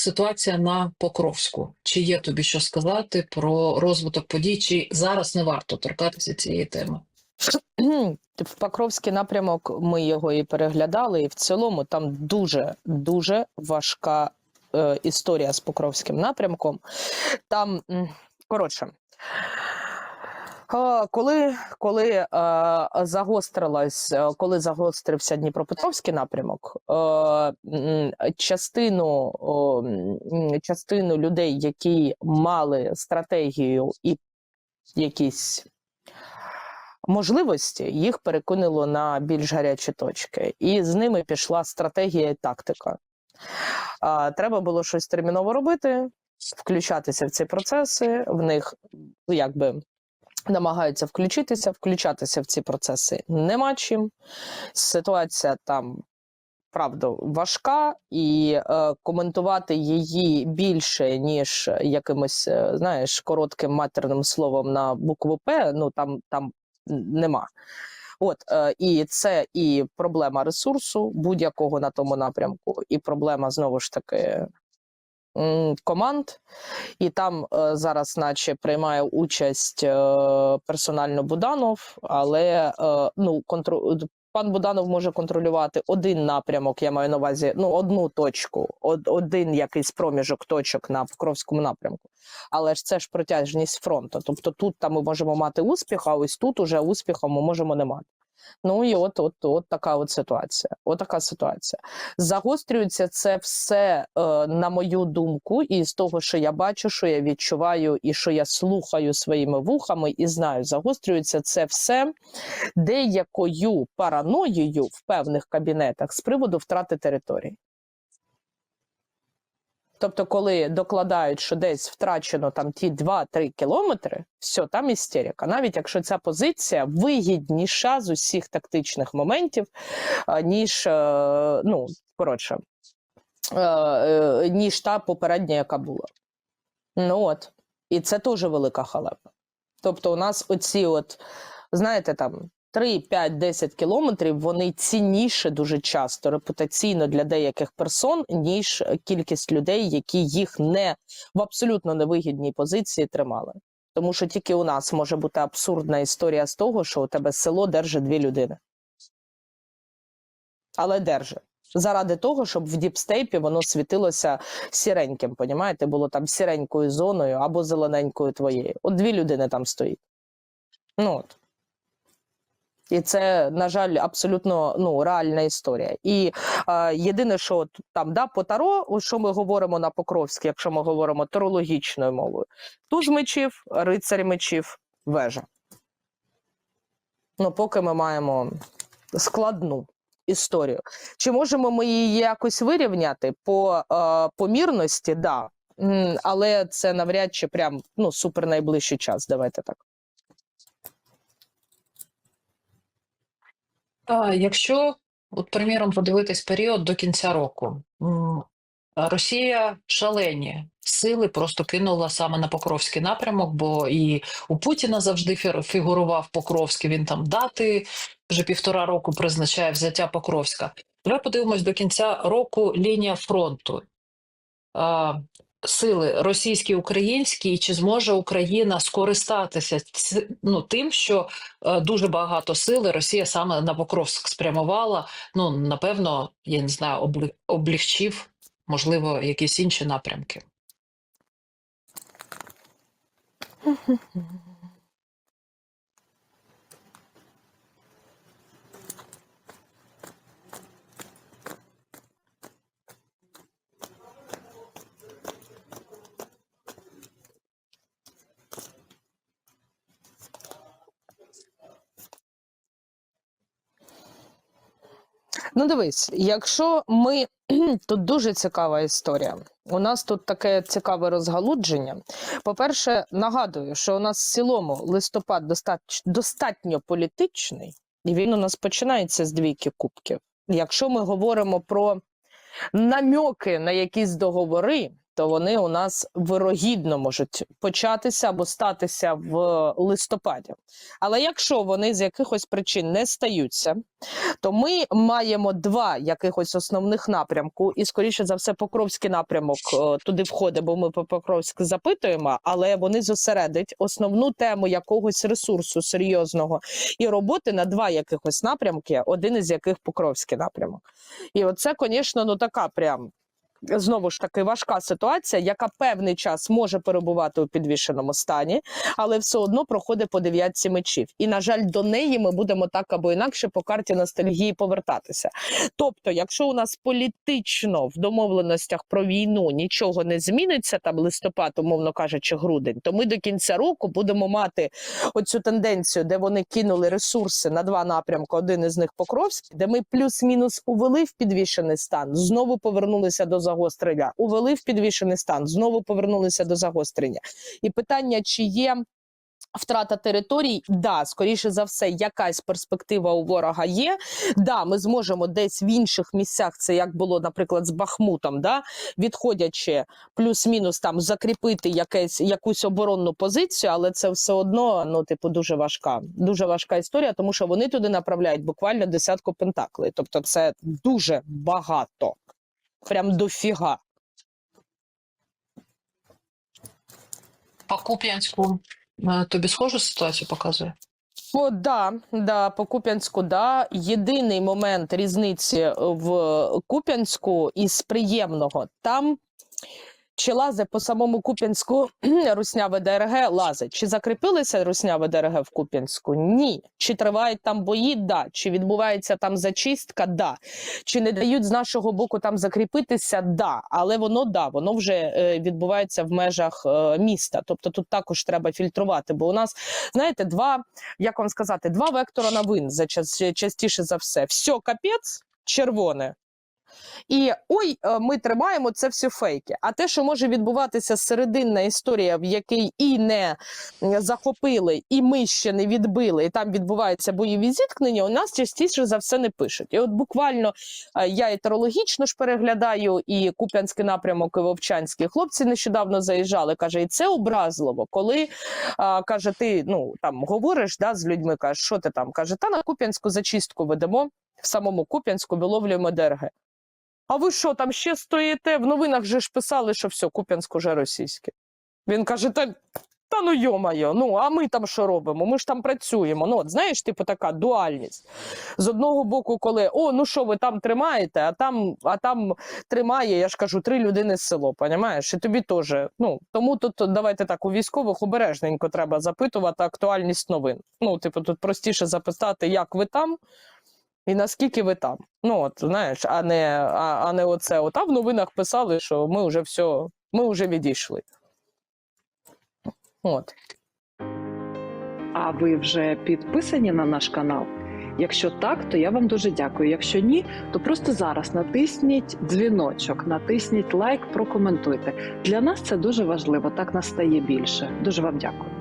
ситуація на Покровську? Чи є тобі що сказати про розвиток подій? Чи зараз не варто торкатися цієї теми? В Покровський напрямок ми його і переглядали, і в цілому там дуже дуже важка е, історія з Покровським напрямком. Там коротше. Е, Коли, коли е, загострилась, е, коли загострився Дніпропетровський напрямок, е, частину, м, частину людей, які мали стратегію і якісь можливості, їх перекинуло на більш гарячі точки, і з ними пішла стратегія і тактика. А, треба було щось терміново робити, включатися в ці процеси, в них якби. Намагаються включитися, включатися в ці процеси нема чим. Ситуація там правда важка, і е, коментувати її більше, ніж якимось, е, знаєш, коротким матерним словом на букву П, ну там, там нема. От е, і це і проблема ресурсу будь-якого на тому напрямку, і проблема знову ж таки команд. І там е, зараз, наче, приймає участь е, персонально Буданов, але е, ну, контру... пан Буданов може контролювати один напрямок, я маю на увазі ну, одну точку, од, один якийсь проміжок точок на Покровському напрямку. Але ж це ж протяжність фронту. Тобто тут ми можемо мати успіх, а ось тут уже успіху ми можемо не мати. Ну і от, от, от така от ситуація. От така ситуація. Загострюється це все, е, на мою думку, і з того, що я бачу, що я відчуваю, і що я слухаю своїми вухами, і знаю, загострюється це все деякою параноєю в певних кабінетах з приводу втрати території. Тобто, коли докладають, що десь втрачено там ті 2-3 кілометри, все, там істерика. Навіть якщо ця позиція вигідніша з усіх тактичних моментів, ніж е, ну, коротше, е, е, ніж та попередня, яка була. Ну от. І це теж велика халепа. Тобто, у нас оці, от, знаєте, там 3, 5, 10 кілометрів вони цінніше дуже часто репутаційно для деяких персон, ніж кількість людей, які їх не в абсолютно невигідній позиції тримали. Тому що тільки у нас може бути абсурдна історія з того, що у тебе село держить дві людини. Але держить. Заради того, щоб в діпстейпі воно світилося сіреньким, понімаєте? Було там сіренькою зоною або зелененькою твоєю. От дві людини там стоїть. Ну от. І це, на жаль, абсолютно ну, реальна історія. І е, єдине, що там да, по таро, що ми говоримо на Покровській, якщо ми говоримо тарологічною мовою, туз мечів, рицарь мечів, вежа. Ну, поки ми маємо складну історію. Чи можемо ми її якось вирівняти по е, помірності? Да. Але це навряд чи прям ну, супер найближчий час. Давайте так. Якщо, от, приміром, подивитись період до кінця року, Росія шалені сили просто кинула саме на Покровський напрямок, бо і у Путіна завжди фі- фігурував Покровський. Він там дати вже півтора року призначає взяття Покровська. Давай подивимось до кінця року лінія фронту. Сили російські, українські, і чи зможе Україна скористатися ну, тим, що е, дуже багато сили Росія саме на Покровськ спрямувала. Ну, напевно, я не знаю, облі- можливо, якісь інші напрямки. Ну, дивись, якщо ми тут дуже цікава історія. У нас тут таке цікаве розгалудження. По-перше, нагадую, що у нас в цілому листопад достатньо, достатньо політичний, і він у нас починається з двійки кубків. Якщо ми говоримо про намьоки на якісь договори, то вони у нас вирогідно можуть початися або статися в листопаді. Але якщо вони з якихось причин не стаються, то ми маємо два якихось основних напрямку, і скоріше за все, Покровський напрямок е, туди входить, бо ми по Покровськ запитуємо, але вони зосередять основну тему якогось ресурсу серйозного і роботи на два якихось напрямки, один із яких Покровський напрямок. І оце, звісно, ну така прям. Знову ж таки важка ситуація, яка певний час може перебувати у підвішеному стані, але все одно проходить по дев'ятці мечів. І на жаль, до неї ми будемо так або інакше по карті ностальгії повертатися. Тобто, якщо у нас політично в домовленостях про війну нічого не зміниться, там листопад, умовно кажучи, грудень, то ми до кінця року будемо мати оцю тенденцію, де вони кинули ресурси на два напрямки. Один із них Покровський, де ми плюс-мінус увели в підвішений стан, знову повернулися до загострення, увели в підвішений стан, знову повернулися до загострення. І питання, чи є. Втрата територій, да, скоріше за все, якась перспектива у ворога є. Да, ми зможемо десь в інших місцях, це як було, наприклад, з Бахмутом, да, відходячи плюс-мінус там закріпити якесь якусь оборонну позицію, але це все одно ну, типу, дуже важка, дуже важка історія, тому що вони туди направляють буквально десятку пентаклей. Тобто, це дуже багато, прям дофіга. По Куп'янську е, тобі схожу ситуацію показує? О, да, да, по Куп'янську, да. Єдиний момент різниці в Куп'янську із приємного там. Чи лазить по самому Куп'янську русняве ДРГ? Лазить. Чи закріпилися русняве ДРГ в Куп'янську? Ні. Чи тривають там бої? Да. Чи відбувається там зачистка? Да. Чи не дають з нашого боку там закріпитися? Да. Але воно да, воно вже е, відбувається в межах е, міста. Тобто тут також треба фільтрувати. Бо у нас, знаєте, два, як вам сказати, два вектора новин за час, частіше за все. Все капець, червоне. І ой, е, ми тримаємо це все фейки. А те, що може відбуватися серединна історія, в якій і не захопили, і ми ще не відбили, і там відбуваються бойові зіткнення, у нас частіше за все не пишуть. І от буквально е, я етерологічно ж переглядаю, і Куп'янський напрямок, і Вовчанський хлопці нещодавно заїжджали. каже, і це образливо, коли а, каже, ти ну там говориш да, з людьми, кажеш, що ти там каже, та на Куп'янську зачистку ведемо. В самому Куп'янську виловлюємо ДРГ. А ви що, там ще стоїте? В новинах же ж писали, що все, Куп'янськ уже російське. Він каже: та, та ну йо-моє, ну а ми там що робимо? Ми ж там працюємо. Ну, от, знаєш, типу така дуальність. З одного боку, коли о, ну що ви там тримаєте, а там, а там тримає, я ж кажу, три людини з село, понімаєш? І тобі теж. Ну, тому тут давайте так, у військових обережненько треба запитувати актуальність новин. Ну, типу, тут простіше запитати, як ви там. І наскільки ви там? Ну от знаєш, а не а, а не оце. От, а в новинах писали, що ми вже все, ми вже відійшли. От. А ви вже підписані на наш канал? Якщо так, то я вам дуже дякую. Якщо ні, то просто зараз натисніть дзвіночок, натисніть лайк, прокоментуйте. Для нас це дуже важливо. Так нас стає більше. Дуже вам дякую.